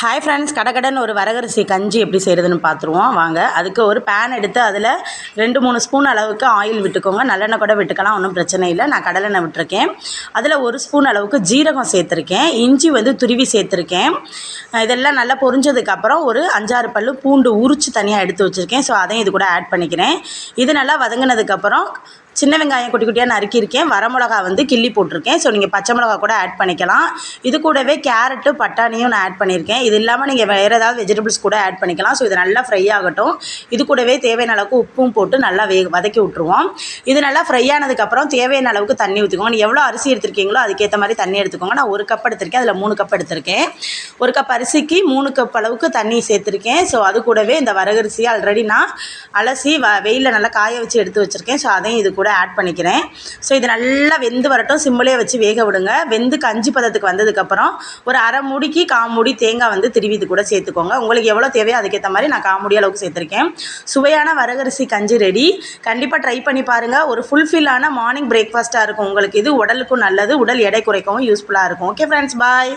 Hi friends கடகடன்னு ஒரு வரகரிசி கஞ்சி எப்படி செய்கிறதுன்னு பார்த்துருவோம் வாங்க அதுக்கு ஒரு பேன் எடுத்து அதில் ரெண்டு மூணு ஸ்பூன் அளவுக்கு ஆயில் விட்டுக்கோங்க. நல்லெண்ணெய் கூட விட்டுக்கலாம் ஒன்றும் பிரச்சனை இல்லை. நான் கடலெண்ணெய் விட்டுருக்கேன். அதில் ஒரு ஸ்பூன் அளவுக்கு ஜீரகம் சேர்த்துருக்கேன். இஞ்சி வந்து துருவி சேர்த்துருக்கேன். இதெல்லாம் நல்லா பொரிஞ்சதுக்கப்புறம் ஒரு அஞ்சாறு பல்லு பூண்டு உரித்து தனியாக எடுத்து வச்சுருக்கேன். ஸோ அதையும் இது கூட ஆட் பண்ணிக்கிறேன். இது நல்லா வதங்கினதுக்கப்புறம் சின்ன வெங்காயம் குட்டி குட்டியாக நறுக்கியிருக்கேன். வரமிளகா வந்து கிள்ளி போட்டிருக்கேன். ஸோ நீங்கள் பச்சை மிளகா கூட ஆட் பண்ணிக்கலாம். இது கூடவே கேரட்டு பட்டாணியும் நான் ஆட் பண்ணியிருக்கேன். இது இல்லாமல் நீங்கள் வேறு ஏதாவது வெஜிடபிள்ஸ் கூட ஆட் பண்ணிக்கலாம். ஸோ இது நல்லா ஃப்ரை ஆகட்டும். இது கூடவே தேவையான அளவுக்கு உப்பும் போட்டு நல்லா வே வதக்கி விட்ருவோம் இது நல்லா ஃப்ரை ஆனதுக்கப்புறம் தேவையான அளவுக்கு தண்ணி ஊற்றிக்கோங்க நீ எவ்வளோ அரிசி எடுத்திருக்கீங்களோ அதுக்கேற்ற மாதிரி தண்ணி எடுத்துக்கோங்க. நான் ஒரு கப் எடுத்திருக்கேன். அதில் மூணு கப் எடுத்திருக்கேன். ஒரு கப் அரிசிக்கு மூணு கப் அளவுக்கு தண்ணி சேர்த்துருக்கேன். ஸோ அது கூடவே இந்த வரகரிசி ஆல்ரெடி நான் அலசி வ வெயிலில் நல்லா காய வச்சு எடுத்து வச்சுருக்கேன். ஸோ அதையும் இது கூட ஆட் பண்ணிக்கிறேன். ஸோ இது நல்லா வெந்து வரட்டும். சிம்மிலே வச்சு வேக விடுங்க. வெந்து கஞ்சி பதத்துக்கு வந்ததுக்கப்புறம் ஒரு அரை மூடிக்கு காமுடி தேங்காய் வந்து திருவி இது கூட சேர்த்துக்கோங்க. உங்களுக்கு எவ்வளோ தேவையோ அதுக்கேற்ற மாதிரி நான் காமுடி அளவுக்கு சேர்த்துருக்கேன். சுவையான வரகரிசி கஞ்சி ரெடி கண்டிப்பாக ட்ரை பண்ணி பாருங்கள் ஒரு ஃபுல்ஃபில்லான மார்னிங் பிரேக்ஃபாஸ்ட்டாக இருக்கும். உங்களுக்கு இது உடலுக்கும் நல்லது. உடல் எடை குறைக்கவும் யூஸ்ஃபுல்லாக இருக்கும். Okay friends bye